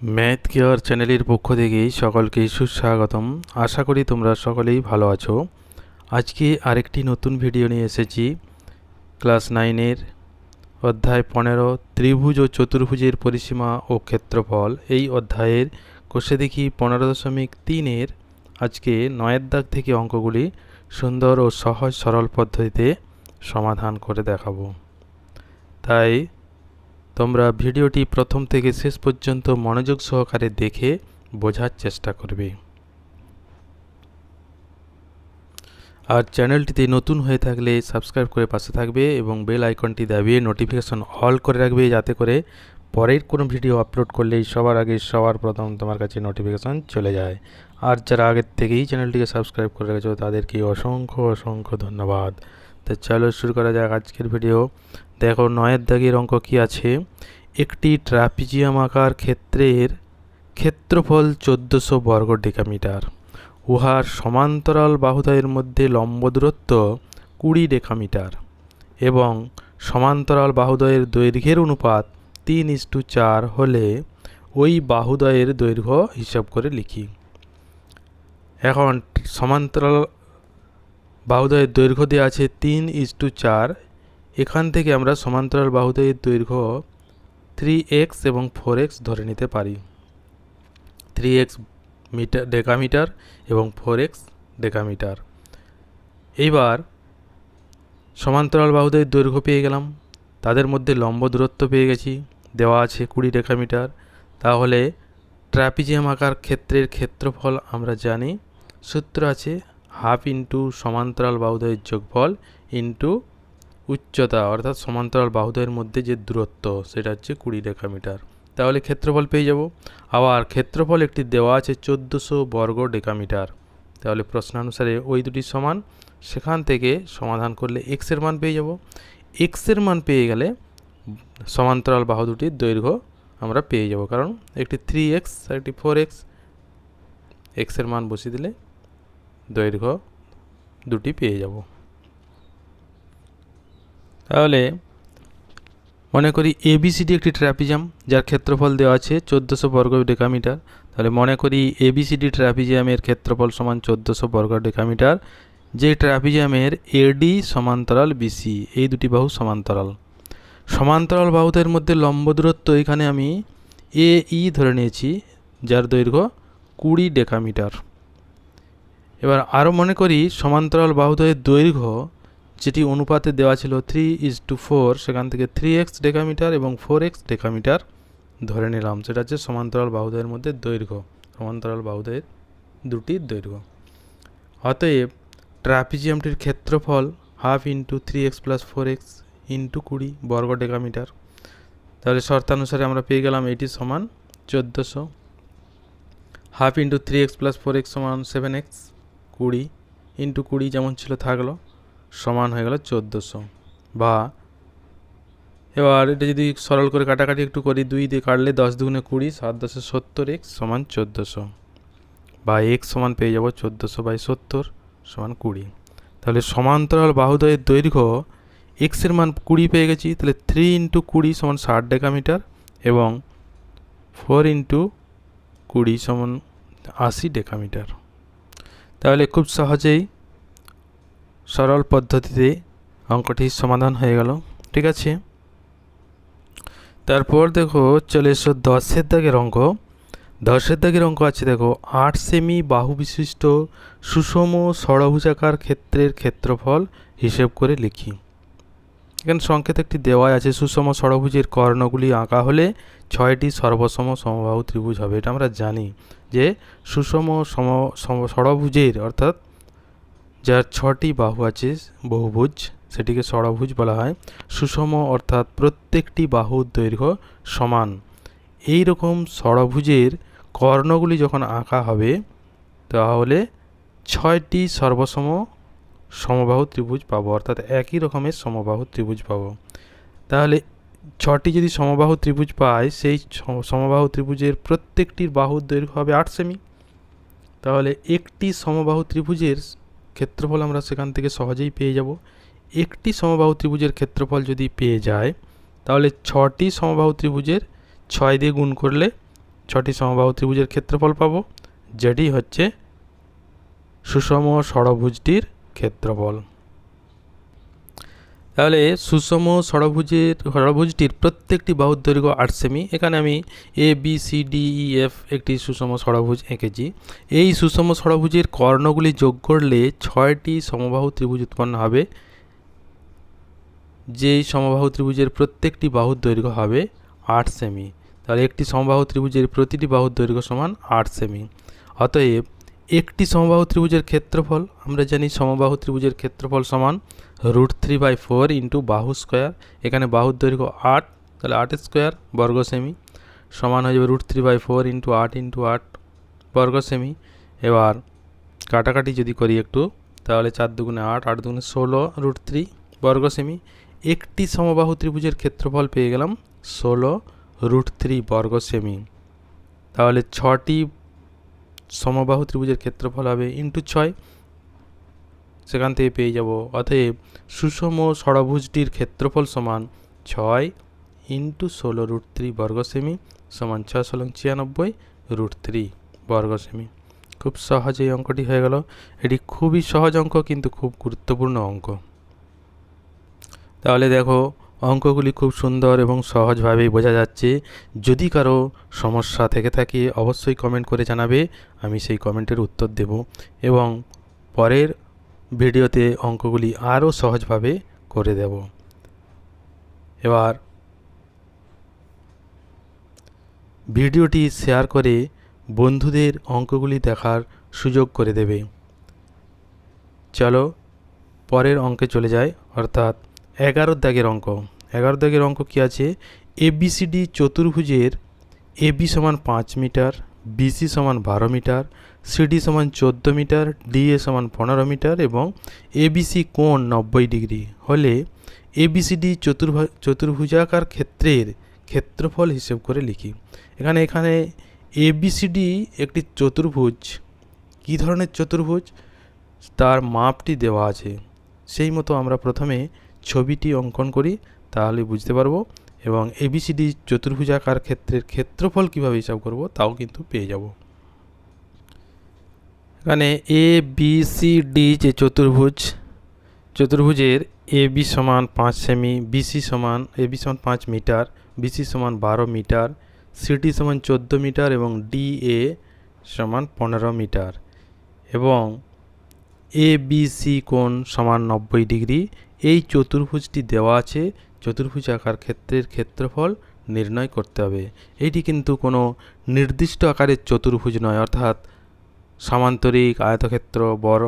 Math care চ্যানেলের পক্ষ থেকে সকলকে সুস্বাগতম। আশা করি তোমরা সকলেই ভালো আছো। আজকে আরেকটি নতুন ভিডিও নিয়ে এসেছি। ক্লাস নাইনের অধ্যায় পনেরো, ত্রিভুজ ও চতুর্ভুজের পরিসীমা ও ক্ষেত্রফল। এই অধ্যায়ের কোষে দেখি পনেরো দশমিক তিনের আজকে নয়ের দাগ থেকে অঙ্কগুলি সুন্দর ও সহজ সরল পদ্ধতিতে সমাধান করে দেখাবো। তাই তোমরা ভিডিওটি প্রথম থেকে শেষ পর্যন্ত মনোযোগ সহকারে দেখে বোঝার চেষ্টা করবে। আর চ্যানেলটিতে নতুন হয়ে থাকলে সাবস্ক্রাইব করে পাশে থাকবে এবং বেল আইকনটি দাবিয়ে নোটিফিকেশন অল করে রাখবে যাতে করে পরের কোনো ভিডিও আপলোড করলেই সবার আগে সবার প্রথম তোমার কাছে নোটিফিকেশন চলে যায়। আর যারা আগের থেকেই চ্যানেলটিকে সাবস্ক্রাইব করে রেখেছো তাদেরকে অসংখ্য অসংখ্য ধন্যবাদ। তো চলো শুরু করা যাক আজকের ভিডিও। দেখো, নয়ের দাগের অঙ্ক কি আছে? একটি ট্রাপিজিয়াম আকার ক্ষেত্রের ক্ষেত্রফল চোদ্দোশো বর্গ ডেকামিটার। উহার সমান্তরাল বাহুদয়ের মধ্যে লম্ব দূরত্ব কুড়ি ডেকামিটার এবং সমান্তরাল বাহুদয়ের দৈর্ঘ্যের অনুপাত তিন ইস্টু চার হলে ওই বাহুদয়ের দৈর্ঘ্য হিসাব করে লিখি। এখন সমান্তরাল বাহুদয়ের দৈর্ঘ্য দেওয়া আছে তিন ইস্টু চার এখান থেকে আমরা সমান্তরাল বাহুতে বাহুদয়ের দৈর্ঘ্য থ্রি এক্স এবং ফোর এক্স ধরে নিতে পারি। থ্রি এক্স মিটার, ডেকামিটার এবং ফোর এক্স ডেকামিটার। এইবার সমান্তরাল বাহুদয়ের দৈর্ঘ্য পেয়ে গেলাম। তাদের মধ্যে লম্ব দূরত্ব পেয়ে গেছি। দেওয়া আছে কুড়ি ডেকামিটার। তাহলে ট্রাপিজিয়াম আকার ক্ষেত্রের ক্ষেত্রফল আমরা জানি। সূত্র আছে হাফ ইন্টু সমান্তরাল বাহুদয়ের যোগফল ইন্টু উচ্চতা, অর্থাৎ সমান্তরাল বাহুদের মধ্যে যে দূরত্ব, সেটা হচ্ছে কুড়ি রেখা ডেকামিটার। তাহলে ক্ষেত্রফল পেয়ে যাব। আবার ক্ষেত্রফল একটি দেওয়া আছে চোদ্দোশো বর্গ ডেকামিটার। তাহলে প্রশ্নানুসারে ওই দুটি সমান, সেখান থেকে সমাধান করলে এক্সের মান পেয়ে যাব। এক্সের মান পেয়ে গেলে সমান্তরাল বাহু দুটির দৈর্ঘ্য আমরা পেয়ে যাব। কারণ একটি থ্রি এক্স আর একটি ফোর এক্স এক্সের মান বসিয়ে দিলে দৈর্ঘ্য দুটি পেয়ে যাব। তাহলে মনে করি এবিসিডি একটি ট্র্যাপিজাম যার ক্ষেত্রফল দেওয়া আছে চোদ্দোশো বর্গ ডেকামিটার। তাহলে মনে করি এবিসিডি ট্র্যাপিজিয়ামের ক্ষেত্রফল সমান চোদ্দোশো বর্গ ডেকামিটার, যে ট্র্যাপিজিয়ামের এডি সমান্তরাল বিসি এই দুটি বাহু সমান্তরাল। সমান্তরাল বাহুদের মধ্যে লম্ব দূরত্ব এখানে আমি এ ই ধরে নিয়েছি, যার দৈর্ঘ্য কুড়ি ডেকামিটার। এবার আরও মনে করি সমান্তরাল বাহুদয়ের দৈর্ঘ্য যেটি অনুপাতে দেওয়া ছিল থ্রি ইজ টু ফোর সেখান থেকে থ্রি এক্স ডেকামিটার এবং ফোর এক্স ডেকামিটার ধরে নিলাম সেটা হচ্ছে সমান্তরাল বাহুদয়ের মধ্যে দৈর্ঘ্য, সমান্তরাল বাহুদয়ের দুটির দৈর্ঘ্য। অতএব ট্রাপিজিয়ামটির ক্ষেত্রফল half into three x plus four x into কুড়ি বর্গ ডেকামিটার তাহলে শর্তানুসারে আমরা পেয়ে গেলাম এটি সমান চোদ্দোশো। Half into three x plus four x সমান সেভেন এক্স কুড়ি ইন্টু কুড়ি যেমন ছিল থাকল। সমান হয়ে গেল চোদ্দোশো। বা, এবার এটা যদি সরল করে কাটাকাটি একটু করি, দুই দিয়ে কাটলে দশ দুগুণে কুড়ি, সাত দশে সত্তর, এক্স সমান চোদ্দোশো। বা, এক্স সমান পেয়ে যাব চোদ্দোশো বাই সত্তর সমান কুড়ি। তাহলে সমান্তরাল বাহুদয়ের দৈর্ঘ্য এক্সের মান কুড়ি পেয়ে গেছি, তাহলে থ্রি ইন্টু কুড়ি সমান ষাট ডেকামিটার এবং ফোর ইন্টু কুড়ি সমান আশি ডেকামিটার। তাহলে খুব সহজেই সরল পদ্ধতিতে অঙ্কটির সমাধান হয়ে গেল। ঠিক আছে? তারপর দেখো, চলে এসো দশের দাগের অঙ্ক। দশের দাগের অঙ্ক আছে, দেখো, আট সেমি বাহু বিশিষ্ট সুষম ষড়ভুজাকার ক্ষেত্রের ক্ষেত্রফল হিসেব করে লিখি। এখানে সংকেত একটি দেওয়াই আছে, সুষম ষড়ভুজের কর্ণগুলি আঁকা হলে ছয়টি সর্বসম সমবাহু ত্রিভুজ হবে। এটা আমরা জানি যে সুষম সম, ষড়ভুজের অর্থাৎ যার ছটি বাহু আছে, বহুভুজ, সেটিকে ষড়ভুজ বলা হয়। সুষম অর্থাৎ প্রত্যেকটি বাহুর দৈর্ঘ্য সমান। এই রকম ষড়ভুজের কর্ণগুলি যখন আঁকা হবে, তাহলে ছয়টি সর্বসম সমবাহু ত্রিভুজ পাবো, অর্থাৎ একই রকমের সমবাহু ত্রিভুজ পাবো। তাহলে ছটি যদি সমবাহু ত্রিভুজ পাই সেই সমবাহু ত্রিভুজের প্রত্যেকটির বাহুর দৈর্ঘ্য হবে আট সেমি। তাহলে একটি সমবাহু ত্রিভুজের ক্ষেত্রফল আমরা সেখান থেকে সহজেই পেয়ে যাব। একটি সমবাহু ত্রিভুজের ক্ষেত্রফল যদি পেয়ে যায়, তাহলে ছটি সমবাহু ত্রিভুজের ছয় দিয়ে গুণ করলে ছটি সমবাহু ত্রিভুজের ক্ষেত্রফল পাব। যেটি হচ্ছে সুষম ষড়ভুজটির ক্ষেত্রফল। তাহলে সুষম ষড়ভুজের, ষড়ভুজটির প্রত্যেকটি বাহুর দৈর্ঘ্য আট সেমি। এখানে আমি A B C D E F একটি সুষম ষড়ভুজ এঁকেছি। এই সুষম ষড়ভুজের কর্ণগুলি যোগ করলে ছয়টি সমবাহু ত্রিভুজ উৎপন্ন হবে, যেই সমবাহু ত্রিভুজের প্রত্যেকটি বাহুর দৈর্ঘ্য হবে আট সেমি। তাহলে একটি সমবাহু ত্রিভুজের প্রতিটি বাহুর দৈর্ঘ্য সমান আট সেমি। অতএব একটি সমবাহু ত্রিভুজের ক্ষেত্রফল, আমরা জানি সমবাহু ত্রিভুজের ক্ষেত্রফল সমান root three by four into বাহু স্কোয়ার। এখানে বাহুর দৈর্ঘ্য আট, তাহলে আট স্কোয়ার বর্গ সেমি সমান হয়ে যাবে root three by four into আট ইন্টু আট বর্গ সেমি এবার কাটাকাটি যদি করি একটু, তাহলে চার দুগুণে আট আট দুগুণে ষোলো, রুট থ্রি বর্গ সেমি একটি সমবাহু ত্রিভুজের ক্ষেত্রফল পেয়ে গেলাম ষোলো, রুট থ্রি বর্গ সেমি তাহলে ছটি সমবাহু ত্রিভুজের ক্ষেত্রফল হবে ইন্টু ছয়। সেখান থেকে পেয়ে যাব। অতএব সুষম ষড়ভুজটির ক্ষেত্রফল সমান ছয় ইন্টু ষোলো রুট থ্রি বর্গ সেমি সমান ছয় ষোলো ছিয়ানব্বই রুট থ্রি বর্গ সেমি খুব সহজে এই অঙ্কটি হয়ে গেল। এটি খুবই সহজ অঙ্ক, কিন্তু খুব গুরুত্বপূর্ণ অঙ্ক। তাহলে দেখো অঙ্কগুলি খুব সুন্দর এবং সহজভাবেই বোঝা যাচ্ছে। যদি কারও সমস্যা থেকে থাকে, অবশ্যই কমেন্ট করে জানাবে। আমি সেই কমেন্টের উত্তর দেব এবং পরের ভিডিওতে অঙ্কগুলি আরও সহজভাবে করে দেব। এবার ভিডিওটি শেয়ার করে বন্ধুদের অঙ্কগুলি দেখার সুযোগ করে দেবে। চলো পরের অঙ্কে চলে যায় অর্থাৎ এগারো দাগের অঙ্ক। এগারো দাগের অঙ্ক কী আছে? এবিসিডি চতুর্ভুজের এবি সমান পাঁচ মিটার বিসি সমান বারো মিটার সিডি সমান চোদ্দ মিটার ডিএ সমান পনেরো মিটার এবং এবিসি কোণ নব্বই ডিগ্রি। হলে এবিসিডি চতুর্ভু চতুর্ভুজাকার ক্ষেত্রের ক্ষেত্রফল হিসেব করে লিখি। এখানে এখানে এবিসিডি একটি চতুর্ভুজ। কী ধরনের চতুর্ভুজ? তার মাপটি দেওয়া আছে। সেই মতো আমরা প্রথমে ছবিটি অঙ্কন করি, তাহলে বুঝতে পারব। এবং এবিসিডি চতুর্ভুজাকার ক্ষেত্রের ক্ষেত্রফল কীভাবে হিসাব করব, তাও কিন্তু পেয়ে যাব। এখানে এ বি সি ডি যে চতুর্ভুজ, চতুর্ভুজের এ বি সমান পাঁচ সেমি বিসি সমান এ বি সমান পাঁচ মিটার বিসি সমান বারো মিটার সিটি সমান চোদ্দ মিটার এবং ডি এ সমান পনেরো মিটার। এবং এ বি সি কোণ সমান নব্বই ডিগ্রি এই চতুর্ভুজটি দেওয়া আছে, চতুর্ভুজ আকার ক্ষেত্রের ক্ষেত্রফল নির্ণয় করতে হবে। এটি কিন্তু কোনো নির্দিষ্ট আকারের চতুর্ভুজ নয়, অর্থাৎ সামান্তরিক, আয়তক্ষেত্র, বর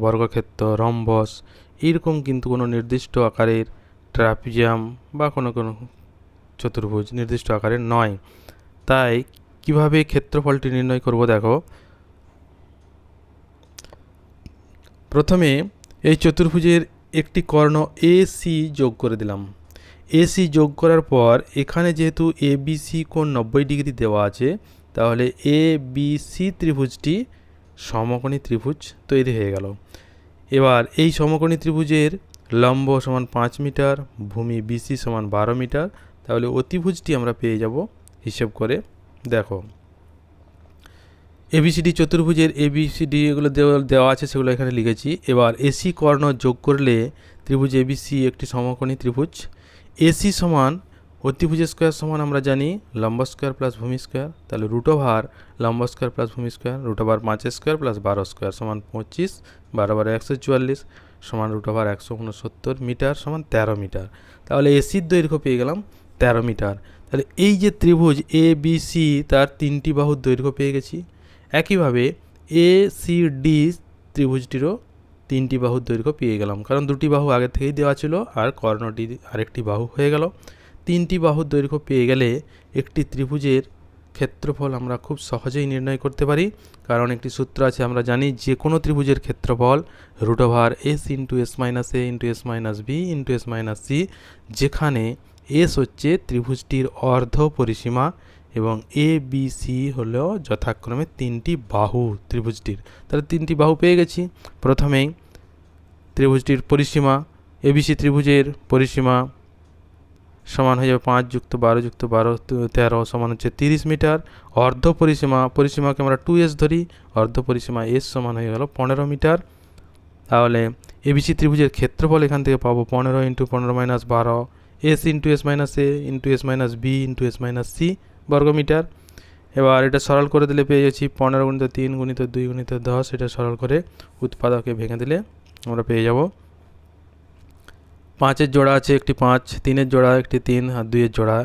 বর্গক্ষেত্র, রম্বস, এরকম কিন্তু কোনো নির্দিষ্ট আকারের ট্রাপিজিয়াম বা কোনো কোনো চতুর্ভুজ নির্দিষ্ট আকারের নয়। তাই কীভাবে ক্ষেত্রফলটি নির্ণয় করব দেখো। প্রথমে এই চতুর্ভুজের একটি কর্ণ এ সি যোগ করে দিলাম। এ সি যোগ করার পর এখানে যেহেতু এ বি সি কোণ নব্বই ডিগ্রি দেওয়া আছে, তাহলে এ বি সি ত্রিভুজটি সমকোণী ত্রিভুজ তৈরি হয়ে গেল। এবার এই সমকোণী ত্রিভুজের লম্ব সমান পাঁচ মিটার, ভূমি বিসি সমান বারো মিটার, তাহলে অতিভুজটি আমরা পেয়ে যাব হিসেব করে। দেখো এবিসিডি চতুর্ভুজের এবিসিডি এগুলো দেওয়া আছে, সেগুলো এখানে লিখেছি। এবার এসি কর্ণ যোগ করলে ত্রিভুজ এবিসি একটি সমকোণী ত্রিভুজ। এসি সমান অতিভুজ স্কোয়ার সমান আমরা জানি, লম্ব স্কোয়ার প্লাস ভূমি স্কোয়ার তাহলে রুট ওভার লম্ব স্কোয়ার প্লাস ভূমি স্কোয়ার রুট ওভার পাঁচ স্কোয়ার প্লাস বারো স্কোয়ার সমান পঁচিশ, বারো বারো একশো চুয়াল্লিশ, সমান রুট ওভার একশো উনসত্তর মিটার সমান তেরো মিটার। তাহলে এসির দৈর্ঘ্য পেয়ে গেলাম তেরো মিটার। তাহলে এই যে ত্রিভুজ এ বি সি তার তিনটি বাহুর দৈর্ঘ্য পেয়ে গেছি। একইভাবে এ সি ডি ত্রিভুজটিরও তিনটি বাহুর দৈর্ঘ্য পেয়ে গেলাম। কারণ দুটি বাহু আগে থেকেই দেওয়া ছিল আর কর্ণটি আরেকটি বাহু হয়ে গেল। তিনটি বাহুর দৈর্ঘ্য পেয়ে গেলে একটি ত্রিভুজের ক্ষেত্রফল আমরা খুব সহজেই নির্ণয় করতে পারি। কারণ একটি সূত্র আছে, আমরা জানি যে কোনো ত্রিভুজের ক্ষেত্রফল root over S into S minus A into S minus B into S minus C যেখানে এস হচ্ছে ত্রিভুজটির অর্ধ পরিসীমা এবং এ বি সি হলো যথাক্রমে তিনটি বাহু ত্রিভুজটির। তাহলে তিনটি বাহু পেয়ে গেছি। প্রথমেই ত্রিভুজটির পরিসীমা এবিসি ত্রিভুজের পরিসীমা সমান হয়ে যাবে পাঁচ যুক্ত বারো যুক্ত বারো তেরো সমান হচ্ছে তিরিশ মিটার। অর্ধ পরিসীমা, পরিসীমাকে আমরা টু এস ধরি। অর্ধ পরিসীমা এস সমান হয়ে গেল পনেরো মিটার। তাহলে এবিসি ত্রিভুজের ক্ষেত্রফল এখান থেকে পাবো পনেরো ইন্টু পনেরো মাইনাস বারো। S into S minus A into S minus B into S minus C বর্গমিটার। এবার এটা সরল করে দিলে পেয়ে যাচ্ছি পনেরো গুণিত তিন গুণিত দুই গুণিত দশ। এটা সরল করে উৎপাদকে ভেঙে দিলে আমরা পেয়ে যাব। পাঁচের জোড়া আছে একটি পাঁচ, তিনের জোড়া একটি তিন আর দুইয়ের জোড়া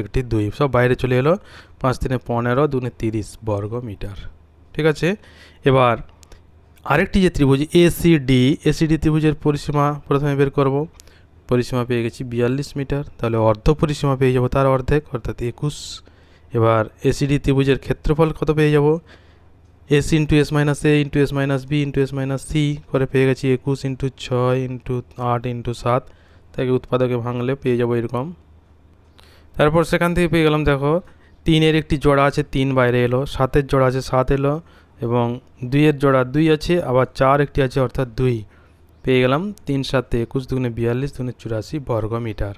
একটি দুই। সব বাইরে চলে এলো। পাঁচ তিনে পনেরো, দুনে তিরিশ বর্গ মিটার ঠিক আছে? এবার আরেকটি যে ত্রিভুজ এসিডি এসিডি ত্রিভুজের পরিসীমা প্রথমে বের করব। পরিসীমা পেয়ে গেছি বিয়াল্লিশ মিটার, তাহলে অর্ধ পরিসীমা পেয়ে যাব তার অর্ধেক, অর্থাৎ একুশ। এবার এসিডি ত্রিভুজের ক্ষেত্রফল কত পেয়ে যাব? S into S minus A into S minus B into S minus C করে পেয়ে গেছি একুশ ইন্টু ছয় ইন্টু আট ইন্টু সাত। তাকে উৎপাদকে ভাঙলে পেয়ে যাব এরকম। তারপর সেখান থেকে পেয়ে গেলাম দেখো, তিনের একটি জোড়া আছে, তিন বাইরে এলো, সাতের জোড়া আছে, সাত এলো, এবং দুইয়ের জোড়া দুই আছে, আবার চার একটি আছে, অর্থাৎ দুই। পেয়ে গেলাম তিন সাতে একুশ দুগুণে বিয়াল্লিশ দুগুণে চুরাশি বর্গ মিটার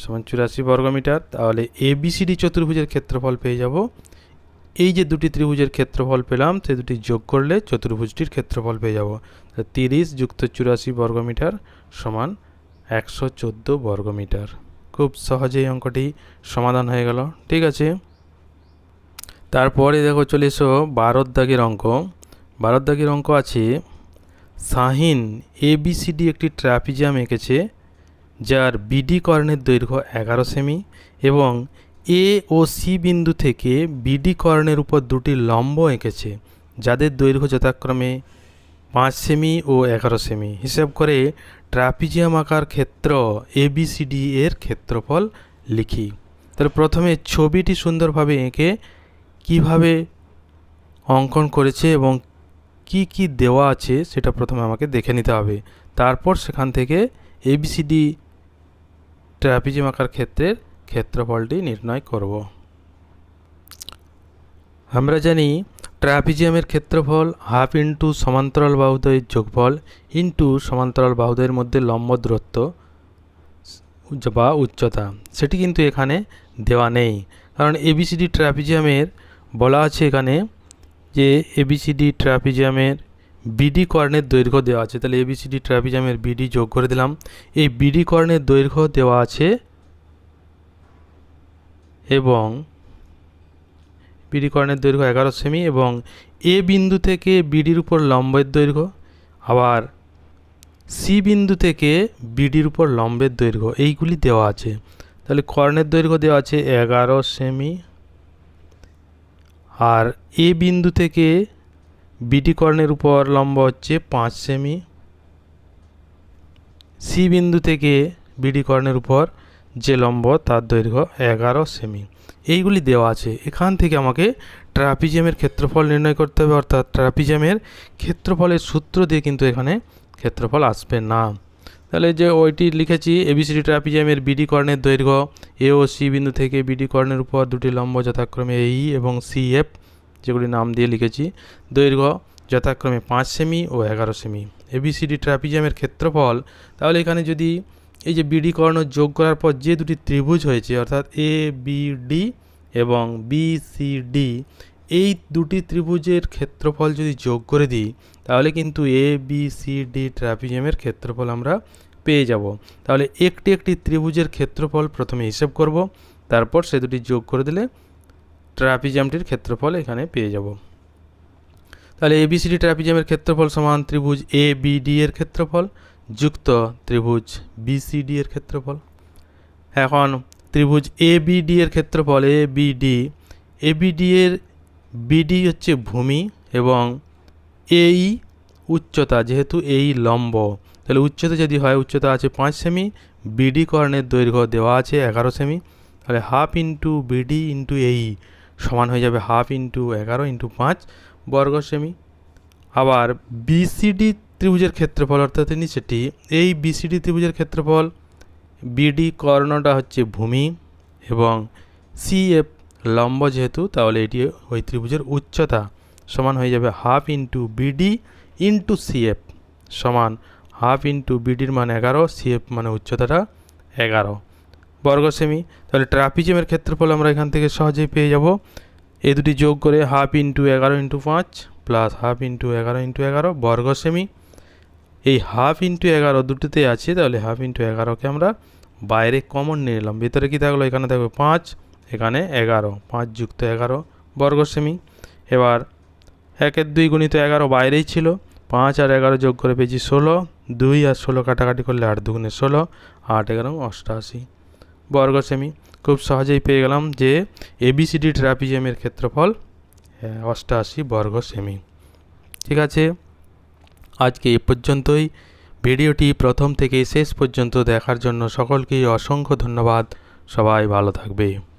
সমান চুরাশি বর্গ মিটার তাহলে এবিসিডি চতুর্ভুজের ক্ষেত্রফল পেয়ে যাব। এই যে দুটি ত্রিভুজের ক্ষেত্রফল পেলাম, সে দুটি যোগ করলে চতুর্ভুজটির ক্ষেত্রফল পেয়ে যাব। তিরিশ যুক্ত চুরাশি বর্গমিটার সমান একশো চোদ্দ বর্গমিটার। খুব সহজেই অঙ্কটি সমাধান হয়ে গেল। ঠিক আছে? তারপরে দেখো চলে এসো বারোর দাগের অঙ্ক বারোর দাগের অঙ্ক আছে শাহিন এবিসিডি একটি ট্র্যাপিজিয়াম এঁকেছে। যার বিডি কর্ণের দৈর্ঘ্য এগারো সেমি এবং এ ও সি বিন্দু থেকে বিডি কর্ণের উপর দুটি লম্ব এঁকেছে, যাদের দৈর্ঘ্য যথাক্রমে পাঁচ সেমি ও এগারো সেমি। হিসাব করে ট্রাপিজিয়াম আকার ক্ষেত্র এবিসিডি এর ক্ষেত্রফল লিখি। তাহলে প্রথমে ছবিটি সুন্দরভাবে এঁকে কীভাবে অঙ্কন করেছে এবং কি কি দেওয়া আছে সেটা প্রথমে আমাকে দেখে নিতে হবে। তারপর সেখান থেকে এবিসিডি ট্রাপিজিয়াম আঁকার ক্ষেত্রের ক্ষেত্রফলটি নির্ণয় করব। আমরা জানি ট্রাপিজিয়ামের ক্ষেত্রফল হাফ ইন্টু সমান্তরাল বাহুদ্বয়ের যোগফল ইন্টু সমান্তরাল বাহুদ্বয়ের মধ্যে লম্ব দূরত্ব বা উচ্চতা। সেটি কিন্তু এখানে দেওয়া নেই। কারণ এবিসিডি ট্রাপিজিয়ামের বলা আছে এখানে যে এবিসিডি ট্রাপিজিয়ামের বিডি কর্ণের দৈর্ঘ্য দেওয়া আছে। তাহলে এবিসিডি ট্রাপিজিয়ামের বিডি যোগ করে দিলাম। এই বিডি কর্ণের দৈর্ঘ্য দেওয়া আছে এবং বিডি কর্ণের দৈর্ঘ্য এগারো সেমি এবং এ বিন্দু থেকে বিডির উপর লম্বের দৈর্ঘ্য, আবার সি বিন্দু থেকে বিডির উপর লম্বের দৈর্ঘ্য, এইগুলি দেওয়া আছে। তাহলে কর্ণের দৈর্ঘ্য দেওয়া আছে এগারো সেমি, আর এ বিন্দু থেকে বিডি কর্ণের উপর লম্ব হচ্ছে পাঁচ সেমি। সি বিন্দু থেকে বিডি কর্ণের উপর যে লম্ব, তার দৈর্ঘ্য এগারো সেমি। এইগুলি দেওয়া আছে। এখান থেকে আমাকে ট্রাপিজিয়ামের ক্ষেত্রফল নির্ণয় করতে হবে। অর্থাৎ ট্রাপিজিয়ামের ক্ষেত্রফলের সূত্র দিয়ে কিন্তু এখানে ক্ষেত্রফল আসবে না। তাহলে যে ওইটি লিখেছি এবিসিডি ট্রাপিজিয়ামের বিডি কর্ণের দৈর্ঘ্য এ ও সি বিন্দু থেকে বিডি কর্ণের উপর দুটি লম্ব যথাক্রমে এই এবং সি এফ যেগুলি নাম দিয়ে লিখেছি, দৈর্ঘ্য যথাক্রমে পাঁচ সেমি ও এগারো সেমি। এবিসিডি ট্রাপিজিয়ামের ক্ষেত্রফল, তাহলে এখানে যদি এই যে বিডি কর্ণ যোগ করার পর যে দুটি ত্রিভুজ হয়েছে, অর্থাৎ এ বি ডি এবং বি সি ডি এই দুটি ত্রিভুজের ক্ষেত্রফল যদি যোগ করে দিই, তাহলে কিন্তু এ বি সি ডি ট্রাপিজিয়ামের ক্ষেত্রফল আমরা পেয়ে যাব। তাহলে একটি একটি ত্রিভুজের ক্ষেত্রফল প্রথমে হিসেব করব, তারপর সে দুটি যোগ করে দিলে ট্রাপিজিয়ামটির ক্ষেত্রফল এখানে পেয়ে যাব। তাহলে এবিসিডি ট্রাপিজিয়ামের ক্ষেত্রফল সমান ত্রিভুজ এ বি ডি এর ক্ষেত্রফল যুক্ত ত্রিভুজ বিসিডি এর ক্ষেত্রফল। এখন ত্রিভুজ এ বিডি এর ক্ষেত্রফল এ বিডি এ বিডি এর বিডি হচ্ছে ভূমি এবং এই উচ্চতা, যেহেতু এই লম্ব, তাহলে উচ্চতা যদি হয়, উচ্চতা আছে পাঁচ সেমি বিডি কর্ণের দৈর্ঘ্য দেওয়া আছে এগারো সেমি, তাহলে হাফ ইন্টু বিডি ইন্টু এই সমান হয়ে যাবে হাফ ইন্টু এগারো ইন্টু পাঁচ বর্গ সেমি আবার বিসিডি ত্রিভুজের ক্ষেত্রফল অর্থাৎ নিচেটি, এই বিসিডি ত্রিভুজের ক্ষেত্রফল বিডি কর্ণটা হচ্ছে ভূমি এবং সিএফ লম্ব যেহেতু, তাহলে এটি ওই ত্রিভুজের উচ্চতা সমান হয়ে যাবে half into BD into CF সমান হাফ ইন্টু বিডির মান এগারো সিএফ মানে উচ্চতাটা এগারো। বর্গ সেমি তাহলে ট্রাপিজিয়ামের ক্ষেত্রফল আমরা এখান থেকে সহজেই পেয়ে যাব। এই দুটি যোগ করে হাফ ইন্টু এগারো ইন্টু পাঁচ প্লাস হাফ ইন্টু এগারো ইন্টু এগারো বর্গ সেমি এই হাফ ইন্টু এগারো দুটোতে আছে, তাহলে হাফ ইন্টু এগারোকে আমরা বাইরে কমন নিয়ে নিলাম। ভিতরে কী থাকল? এখানে থাকবে পাঁচ, এখানে এগারো। পাঁচ যুক্ত এগারো বর্গ সেমি এবার একের দুই গুণিত এগারো বাইরেই ছিল। পাঁচ আর এগারো যোগ করে পেয়েছি ষোলো। দুই আর ষোলো কাটাকাটি করলে আট দুগুণে ষোলো, আট এগারো অষ্টআশি বর্গ সেমি খুব সহজেই পেয়ে গেলাম যে এবিসিডি ট্রাপিজিয়ামের ক্ষেত্রফল হ্যাঁ, অষ্টআশি বর্গ সেমি ঠিক আছে? আজকে এ পর্যন্তই। ভিডিওটি প্রথম থেকে শেষ পর্যন্ত দেখার জন্য সকলকেই অসংখ্য ধন্যবাদ। সবাই ভালো থাকবে।